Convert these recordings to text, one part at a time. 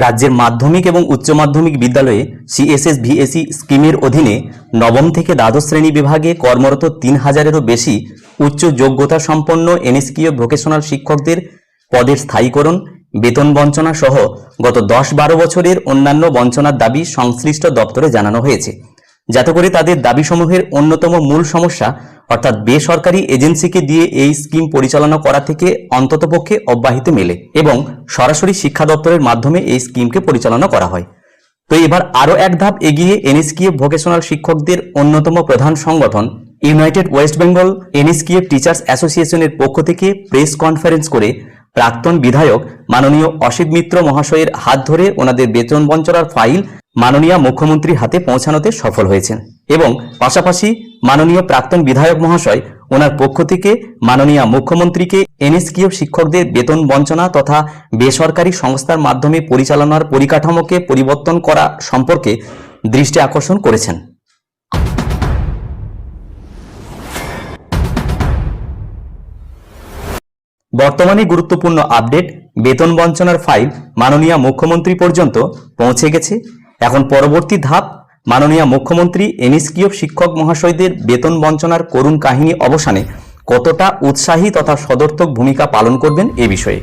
রাজ্যের মাধ্যমিক এবং উচ্চ মাধ্যমিক বিদ্যালয়ে সিএসএস ভিএসি স্কিমের অধীনে নবম থেকে দ্বাদশ শ্রেণি বিভাগে কর্মরত তিন হাজারেরও বেশি উচ্চ যোগ্যতা সম্পন্ন এনএসকিও ভোকেশনাল শিক্ষকদের পদের স্থায়ীকরণ, বেতন বঞ্চনা সহ গত দশ বারো বছরের অন্যান্য বঞ্চনার দাবি সংশ্লিষ্ট দপ্তরে জানানো হয়েছে। যাতে করে তাদের দাবিসমূহের অন্যতম মূল সমস্যা, অর্থাৎ বেসরকারি এজেন্সিকে দিয়ে এই স্কিম পরিচালনা করা থেকে অন্ততপক্ষে অব্যাহতি মেলে এবং সরাসরি শিক্ষা দপ্তরের মাধ্যমে এই স্কিমকে পরিচালনা করা হয়। তো এবার আরও এক ধাপ এগিয়ে এনএসকিএফ ভোকেশনাল শিক্ষকদের অন্যতম প্রধান সংগঠন, United West Bengal NSQF teachers অ্যাসোসিয়েশনের পক্ষ থেকে প্রেস কনফারেন্স করে প্রাক্তন বিধায়ক মাননীয় অসিত মিত্র মহাশয়ের হাত ধরে ওনাদের বেতন বঞ্চনার ফাইল মাননীয় মুখ্যমন্ত্রীর হাতে পৌঁছানোতে সফল হয়েছেন এবং পাশাপাশি মাননীয় প্রাক্তন বিধায়ক মহাশয় ওনার পক্ষ থেকে মাননীয় মুখ্যমন্ত্রীকে এনএসকিউ শিক্ষকদের বেতন বঞ্চনা তথা বেসরকারি সংস্থার মাধ্যমে পরিচালনার পরিকাঠামোকে পরিবর্তন করা সম্পর্কে দৃষ্টি আকর্ষণ করেছেন। বর্তমানে গুরুত্বপূর্ণ আপডেট, বেতন বঞ্চনার ফাইল মাননীয় মুখ্যমন্ত্রী পর্যন্ত পৌঁছে গেছে। এখন পরবর্তী ধাপ, মাননীয় মুখ্যমন্ত্রী এনএসকিউ শিক্ষক মহাশয়দের বেতন বঞ্চনার করুণ কাহিনী অবসানে কতটা উৎসাহী তথা সদর্থক ভূমিকা পালন করবেন এ বিষয়ে।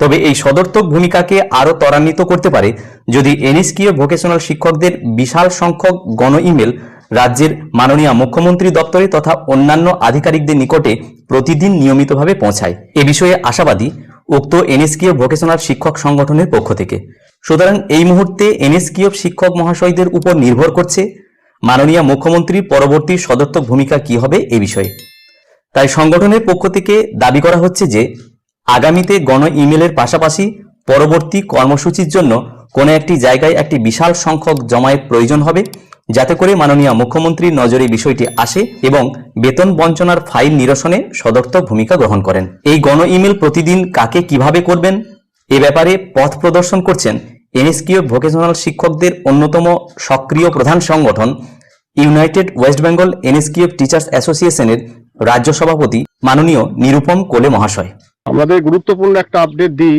তবে এই সদর্থক ভূমিকাকে আরও ত্বরান্বিত করতে পারে যদি এনএসকিউ ভোকেশনাল শিক্ষকদের বিশাল সংখ্যক গণ ইমেল রাজ্যের মাননীয় মুখ্যমন্ত্রী দপ্তরে তথা অন্যান্য আধিকারিকদের নিকটে প্রতিদিন নিয়মিতভাবে পৌঁছায়। এ বিষয়ে আশাবাদী উক্ত এনএসকিউ ভোকেশনাল শিক্ষক সংগঠনের পক্ষ থেকে। সুতরাং এই মুহূর্তে এনএসকিউ শিক্ষক মহাশয়দের উপর নির্ভর করছে মাননীয় মুখ্যমন্ত্রীর পরবর্তী সদর্থক ভূমিকা কি হবে এ বিষয়ে। তাই সংগঠনের পক্ষ থেকে দাবি করা হচ্ছে যে, আগামীতে গণ ইমেলের পাশাপাশি পরবর্তী কর্মসূচির জন্য কোনো একটি জায়গায় একটি বিশাল সংখ্যক জমায়েত প্রয়োজন হবে। যাতে করে মাননীয় মুখ্যমন্ত্রীর নজরে বিষয়টি আসে এবং বেতন বঞ্চনার ফাইল নিরসনে সদর্থক ভূমিকা গ্রহণ করেন। এই গণ ইমেল প্রতিদিন কাকে কীভাবে করবেন? এ ব্যাপারে পথ প্রদর্শন করছেন এনএসকিউ ভোকেশনাল শিক্ষকদের অন্যতম সক্রিয় প্রধান সংগঠন United West Bengal NSQ teachers অ্যাসোসিয়েশনের রাজ্য সভাপতি মাননীয় নিরুপম কোলে মহাশয়। আমাদের গুরুত্বপূর্ণ একটা আপডেট দিই।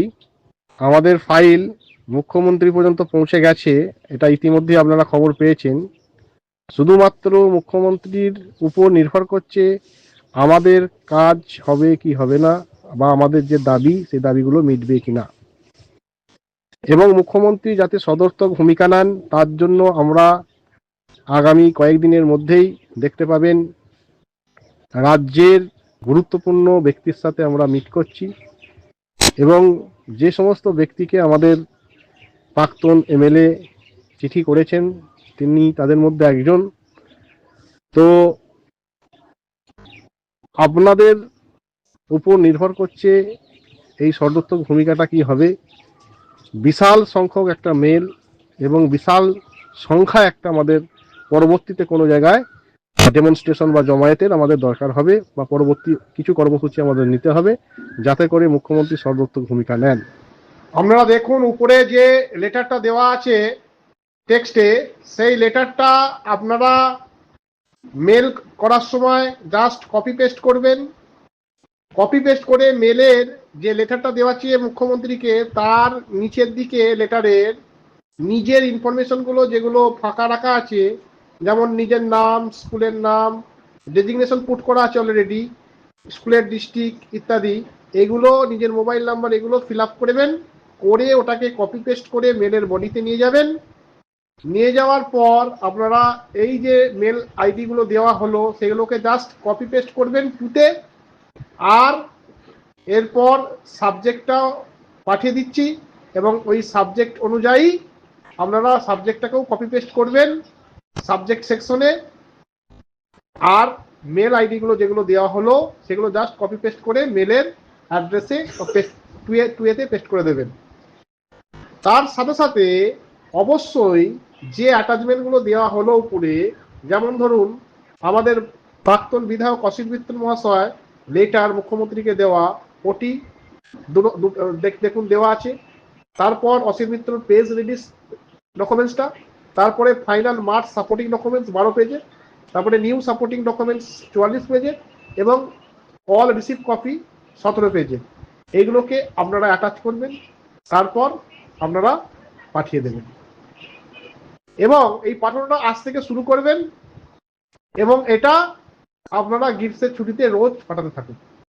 আমাদের ফাইল মুখ্যমন্ত্রী পর্যন্ত পৌঁছে গেছে, এটা ইতিমধ্যে আপনারা খবর পেয়েছেন। শুধুমাত্র মুখ্যমন্ত্রীর উপর নির্ভর করছে আমাদের কাজ হবে কি হবে না, বা আমাদের যে দাবি সেই দাবিগুলো মিটবে কি না। এবং মুখ্যমন্ত্রী যাতে সদর্থক ভূমিকা নেন, তার জন্য আমরা আগামী কয়েকদিনের মধ্যেই দেখতে পাবেন, রাজ্যের গুরুত্বপূর্ণ ব্যক্তির সাথে আমরা মিট করছি। এবং যে সমস্ত ব্যক্তিকে আমাদের প্রাক্তন এমএলএ চিঠি করেছেন, তিনি তাদের মধ্যে একজন। তো আপনাদের উপর নির্ভর করছে এই সদর্থক ভূমিকাটা কি হবে। বিশাল সংখ্যক একটা মেল এবং বিশাল সংখ্যা একটা আমাদের পরবর্তীতে কোনো জায়গায় ডেমনস্ট্রেশন বা জমায়েতের আমাদের দরকার হবে বা পরবর্তী কিছু কর্মসূচি আমাদের নিতে হবে যাতে করে মুখ্যমন্ত্রী সর্বোত্তম ভূমিকা নেন। আপনারা দেখুন, উপরে যে লেটারটা দেওয়া আছে টেক্সটে, সেই লেটারটা আপনারা মেল করার সময় জাস্ট কপি পেস্ট করবেন। কপি পেস্ট করে মেলের যে লেটারটা দেওয়া আছে মুখ্যমন্ত্রীকে, তার নিচের দিকে লেটারের নিজের ইনফরমেশনগুলো যেগুলো ফাঁকা রাখা আছে, যেমন নিজের নাম, স্কুলের নাম, ডেজিগনেশন পুট করা আছে অলরেডি স্কুলের ডিস্ট্রিক্ট ইত্যাদি, এগুলো নিজের মোবাইল নাম্বার এগুলো ফিল আপ করবেন করে ওটাকে কপি পেস্ট করে মেলের বডিতে নিয়ে যাবেন। নিয়ে যাওয়ার পর আপনারা এই যে মেল আইডিগুলো দেওয়া হলো, সেগুলোকে জাস্ট কপি পেস্ট করবেন টুতে আর এরপর সাবজেক্টটাও পাঠিয়ে দিচ্ছি এবং ওই সাবজেক্ট অনুযায়ী আপনারা সাবজেক্টটাকেও কপি পেস্ট করবেন সাবজেক্ট সেকশনে আর মেল আইডিগুলো যেগুলো দেওয়া হলো, সেগুলো জাস্ট কপি পেস্ট করে মেলের অ্যাড্রেসে টুয়ে টুয়েতে পেস্ট করে দেবেন। তার সাথে সাথে অবশ্যই যে অ্যাটাচমেন্টগুলো দেওয়া হলো উপরে, যেমন ধরুন, আমাদের প্রাক্তন বিধায়ক অসিত মিত্র মহাশয় লেটার মুখ্যমন্ত্রীকে দেওয়া ওটি দেখুন দেওয়া আছে। তারপর অসিত মিত্র পেজ রিলিজ ডকুমেন্টসটা তারপরে ফাইনাল মার্চ সাপোর্টিং ডকুমেন্টস বারো পেজে তারপরে নিউ সাপোর্টিং ডকুমেন্টস চুয়াল্লিশ পেজে এবং অল রিসিভ কপি সতেরো পেজে এইগুলোকে আপনারা অ্যাটাচ করবেন। তারপর আপনারা পাঠিয়ে দেবেন। এবং এই পাঠানোটা আজ থেকে শুরু করবেন এবং এটা আপনারা গিফটসের ছুটিতে রোজ পাঠাতে থাকুন।